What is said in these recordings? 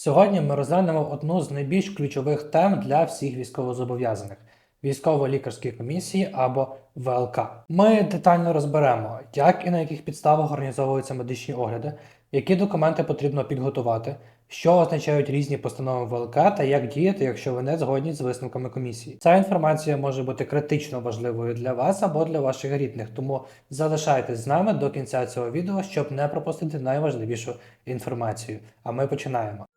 Сьогодні ми розглянемо одну з найбільш ключових тем для всіх військовозобов'язаних військово-лікарські комісії або ВЛК. Ми детально розберемо, як і на яких підставах організовуються медичні огляди, які документи потрібно підготувати, що означають різні постанови ВЛК та як діяти, якщо ви не згодні з висновками комісії. Ця інформація може бути критично важливою для вас або для ваших рідних, тому залишайтесь з нами до кінця цього відео, щоб не пропустити найважливішу інформацію. А ми починаємо.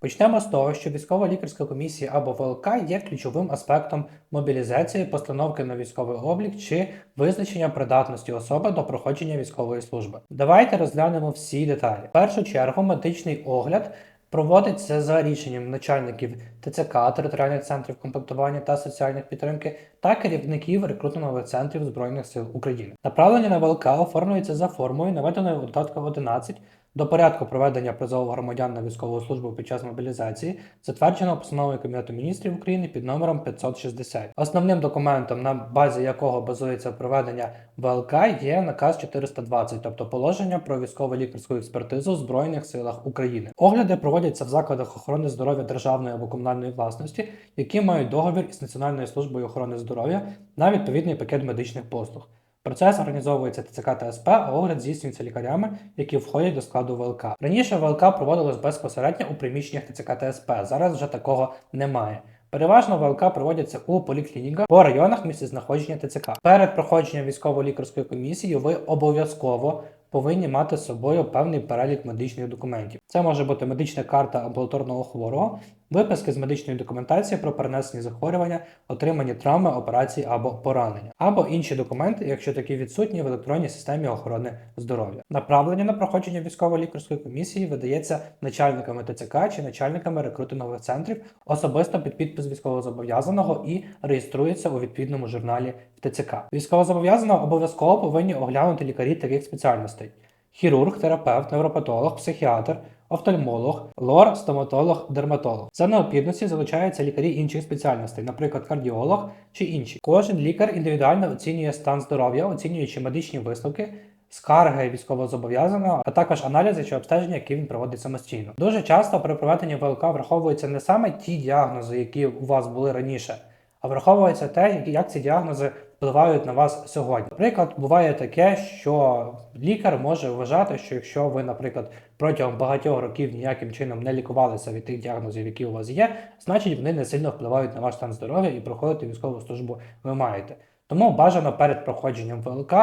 Почнемо з того, що військова лікарська комісія або ВЛК є ключовим аспектом мобілізації, постановки на військовий облік чи визначення придатності особи до проходження військової служби. Давайте розглянемо всі деталі. В першу чергу медичний огляд проводиться за рішенням начальників ТЦК, територіальних центрів комплектування та соціальної підтримки та керівників рекрутингових центрів Збройних сил України. Направлення на ВЛК оформлюється за формою, наведеною у додатку 11 до порядку проведення призову громадян на військову службу під час мобілізації, затвердженого постановою Кабінету міністрів України під номером 560. Основним документом, на базі якого базується проведення ВЛК, є наказ 420, тобто положення про військово-лікарську експертизу в Збройних силах України. Огляди проводяться в закладах охорони здоров'я державної або комунальної власності, які мають договір із Національною службою охорони здоров'я на відповідний пакет медичних послуг. Процес організовується ТЦК та СП, а огляд здійснюється лікарями, які входять до складу ВЛК. Раніше ВЛК проводилось безпосередньо у приміщеннях ТЦК та СП. Зараз вже такого немає. Переважно ВЛК проводяться у поліклініках по районах місцезнаходження ТЦК. Перед проходженням військово-лікарської комісії ви обов'язково повинні мати з собою певний перелік медичних документів. Це може бути медична карта амбулаторного хворого, виписки з медичної документації про перенесені захворювання, отримані травми, операції або поранення, або інші документи, якщо такі відсутні в електронній системі охорони здоров'я. Направлення на проходження військово-лікарської комісії видається начальниками ТЦК чи начальниками рекрутингових центрів особисто під підпис військовозобов'язаного і реєструється у відповідному журналі в ТЦК. Військовозобов'язаного обов'язково повинні оглянути лікарі таких спеціальностей: хірург, терапевт, невропатолог, психіатр, офтальмолог, лор, стоматолог, дерматолог. За необхідності залучаються лікарі інших спеціальностей, наприклад, кардіолог чи інші. Кожен лікар індивідуально оцінює стан здоров'я, оцінюючи медичні висновки. Скарги військовозобов'язаного, а також аналізи чи обстеження, які він проводить самостійно. Дуже часто при проведенні ВЛК враховуються не саме ті діагнози, які у вас були раніше, а враховується те, як ці діагнози впливають на вас сьогодні. Наприклад, буває таке, що лікар може вважати, що якщо ви, наприклад, протягом багатьох років ніяким чином не лікувалися від тих діагнозів, які у вас є, значить вони не сильно впливають на ваш стан здоров'я і проходити військову службу ви маєте. Тому бажано перед проходженням ВЛК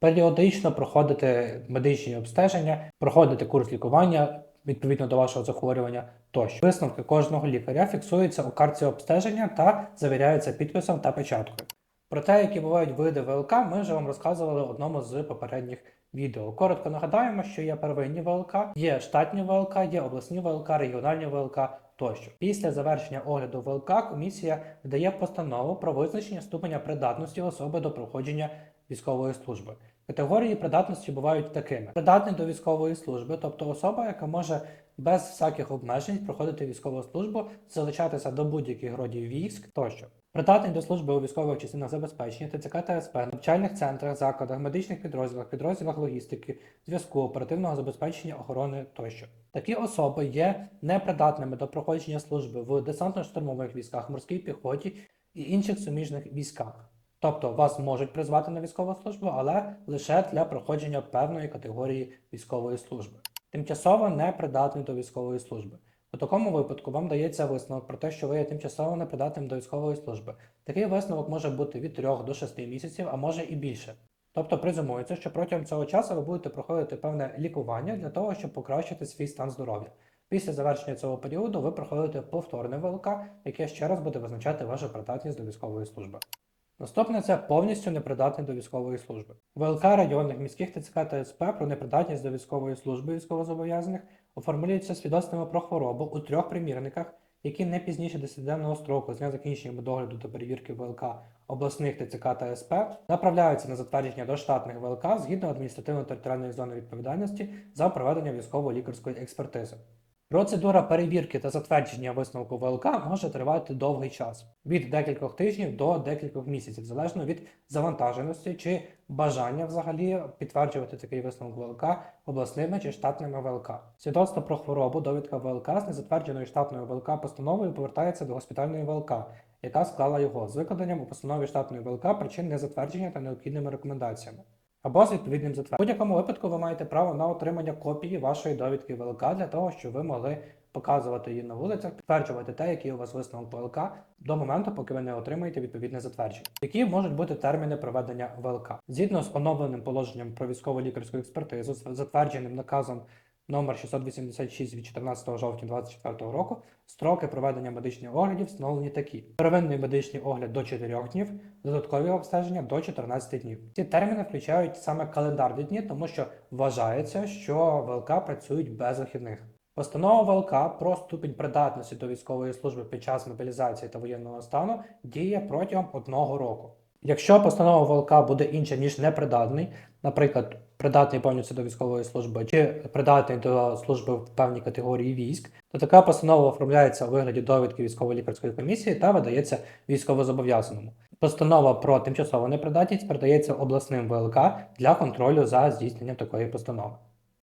періодично проходити медичні обстеження, проходити курс лікування відповідно до вашого захворювання тощо. Висновки кожного лікаря фіксуються у картці обстеження та завіряються підписом та печаткою. Про те, які бувають види ВЛК, ми вже вам розказували в одному з попередніх відео. Коротко нагадаємо, що є первинні ВЛК, є штатні ВЛК, є обласні ВЛК, регіональні ВЛК тощо. Після завершення огляду ВЛК комісія видає постанову про визначення ступеня придатності особи до проходження військової служби. Категорії придатності бувають такими: придатний до військової служби, тобто особа, яка може без всяких обмежень проходити військову службу, залучатися до будь-яких родів військ тощо. Придатний до служби у військових частинах забезпечення ТЦК та СП, навчальних центрах, закладах, медичних підрозділах, підрозділах логістики, зв'язку, оперативного забезпечення охорони тощо. Такі особи є непридатними до проходження служби в десантно-штурмових військах, морській піхоті і інших суміжних військах. Тобто вас можуть призвати на військову службу, але лише для проходження певної категорії військової служби. Тимчасово непридатний до військової служби. У такому випадку вам дається висновок про те, що ви є тимчасово непридатним до військової служби. Такий висновок може бути від 3 до 6 місяців, а може і більше. Тобто презумується, що протягом цього часу ви будете проходити певне лікування для того, щоб покращити свій стан здоров'я. Після завершення цього періоду ви проходите повторне ВЛК, яке ще раз буде визначати вашу придатність до військової служби. Наступне це повністю непридатний до військової служби. ВЛК районних міських ТЦК та СП про непридатність до військової служби військовозобов'язаних оформлюються свідоцтвами про хворобу у трьох примірниках, які не пізніше 10-денного строку з дня закінчення догляду та перевірки ВЛК обласних ТЦК та СП направляються на затвердження до штатних ВЛК згідно адміністративно-територіальної зони відповідальності за проведення військово-лікарської експертизи. Процедура перевірки та затвердження висновку ВЛК може тривати довгий час від декількох тижнів до декількох місяців, залежно від завантаженості чи бажання взагалі підтверджувати такий висновок ВЛК обласними чи штатними ВЛК. Свідоцтво про хворобу, довідка ВЛК з незатвердженою штатною ВЛК постановою повертається до госпітальної ВЛК, яка склала його з викладенням у постанові штатної ВЛК причин незатвердження та необхідними рекомендаціями. Або з відповідним затвердженням. В будь-якому випадку ви маєте право на отримання копії вашої довідки ВЛК для того, щоб ви могли показувати її на вулицях, підтверджувати те, який у вас висновок ВЛК до моменту, поки ви не отримаєте відповідне затвердження. Які можуть бути терміни проведення ВЛК згідно з оновленим положенням про військово лікарську експертизу, затвердженим наказом номер 686 від 14 жовтня 2024 року, строки проведення медичних оглядів встановлені такі: первинний медичний огляд до 4 днів, додаткові обстеження до 14 днів. Ці терміни включають саме календарні дні, тому що вважається, що ВЛК працюють без вихідних. Постанова ВЛК про ступінь придатності до військової служби під час мобілізації та воєнного стану діє протягом одного року. Якщо постанова ВЛК буде інша ніж непридатний, наприклад, придатний повністю до військової служби чи придатний до служби в певній категорії військ, то така постанова оформляється у вигляді довідки військово-лікарської комісії та видається військовозобов'язаному. Постанова про тимчасову непридатність передається обласним ВЛК для контролю за здійсненням такої постанови.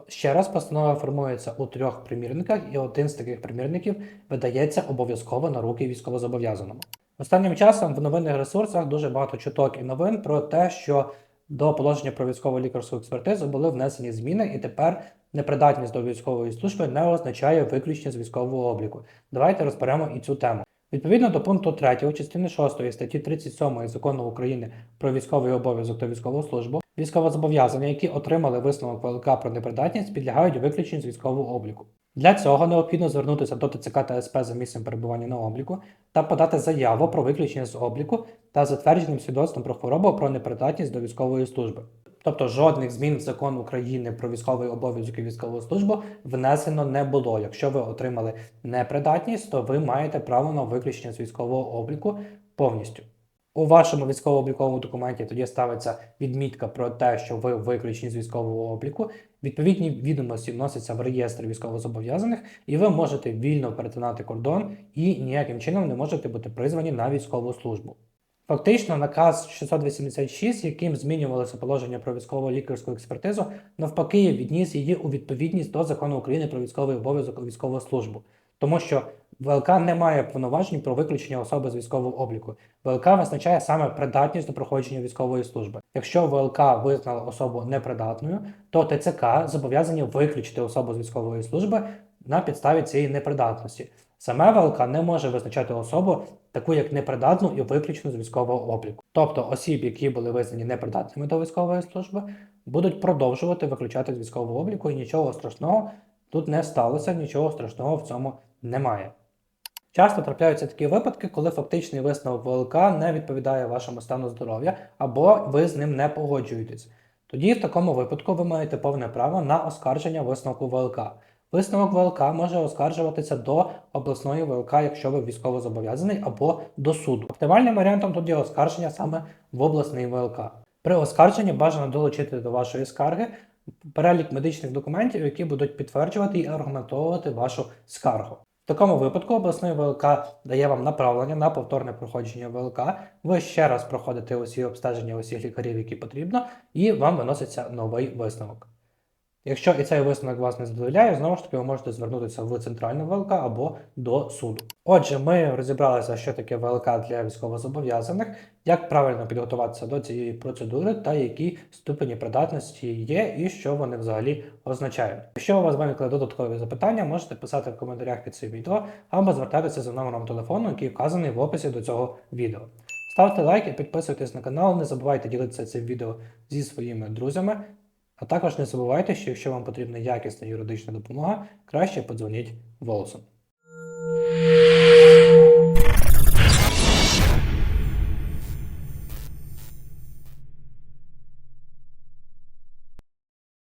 Ще раз постанова формується у трьох примірниках, і один з таких примірників видається обов'язково на руки військовозобов'язаному. Останнім часом в новинних ресурсах дуже багато чуток і новин про те, що до положення про військово лікарську експертизу були внесені зміни, і тепер непридатність до військової служби не означає виключення з військового обліку. Давайте розберемо і цю тему. Відповідно до пункту 3 частини 6 статті 37 закону України про військовий обов'язок та військову службу, військовозобов'язані, які отримали висновок ВЛК про непридатність, підлягають виключенню з військового обліку. Для цього необхідно звернутися до ТЦК та СП за місцем перебування на обліку та подати заяву про виключення з обліку та затвердженим свідоцтвом про хворобу про непридатність до військової служби. Тобто жодних змін в закон України про військовий обов'язок і військову службу внесено не було. Якщо ви отримали непридатність, то ви маєте право на виключення з військового обліку повністю. У вашому військово-обліковому документі тоді ставиться відмітка про те, що ви виключені з військового обліку. Відповідні відомості вносяться в реєстр військовозобов'язаних, і ви можете вільно перетинати кордон і ніяким чином не можете бути призвані на військову службу. Фактично, наказ 686, яким змінювалося положення про військово-лікарську експертизу, навпаки, відніс її у відповідність до закону України про військовий обов'язок і військову службу, тому що ВЛК не має повноважень про виключення особи з військового обліку. ВЛК визначає саме придатність до проходження військової служби. Якщо ВЛК визнала особу непридатною, то ТЦК зобов'язані виключити особу з військової служби на підставі цієї непридатності. Саме ВЛК не може визначати особу таку як непридатну і виключну з військового обліку. Тобто осіб, які були визнані непридатними до військової служби, будуть продовжувати виключати з військового обліку, і нічого страшного тут не сталося, нічого страшного в цьому немає. Часто трапляються такі випадки, коли фактичний висновок ВЛК не відповідає вашому стану здоров'я або ви з ним не погоджуєтесь. Тоді в такому випадку ви маєте повне право на оскарження висновку ВЛК. Висновок ВЛК може оскаржуватися до обласної ВЛК, якщо ви військово зобов'язаний, або до суду. Оптимальним варіантом тут є оскарження саме в обласний ВЛК. При оскарженні бажано долучити до вашої скарги перелік медичних документів, які будуть підтверджувати і аргументовувати вашу скаргу. В такому випадку обласний ВЛК дає вам направлення на повторне проходження ВЛК. Ви ще раз проходите усі обстеження усіх лікарів, які потрібно, і вам виноситься новий висновок. Якщо і цей висновок вас не задовольняє, знову ж таки ви можете звернутися в центральну ВЛК або до суду. Отже, ми розібралися, що таке ВЛК для військовозобов'язаних, як правильно підготуватися до цієї процедури та які ступені придатності є і що вони взагалі означають. Якщо у вас виникли додаткові запитання, можете писати в коментарях під цим відео або звертатися за номером телефону, який вказаний в описі до цього відео. Ставте лайк і підписуйтесь на канал, не забувайте ділитися цим відео зі своїми друзями. А також не забувайте, що якщо вам потрібна якісна юридична допомога, краще подзвоніть волосом.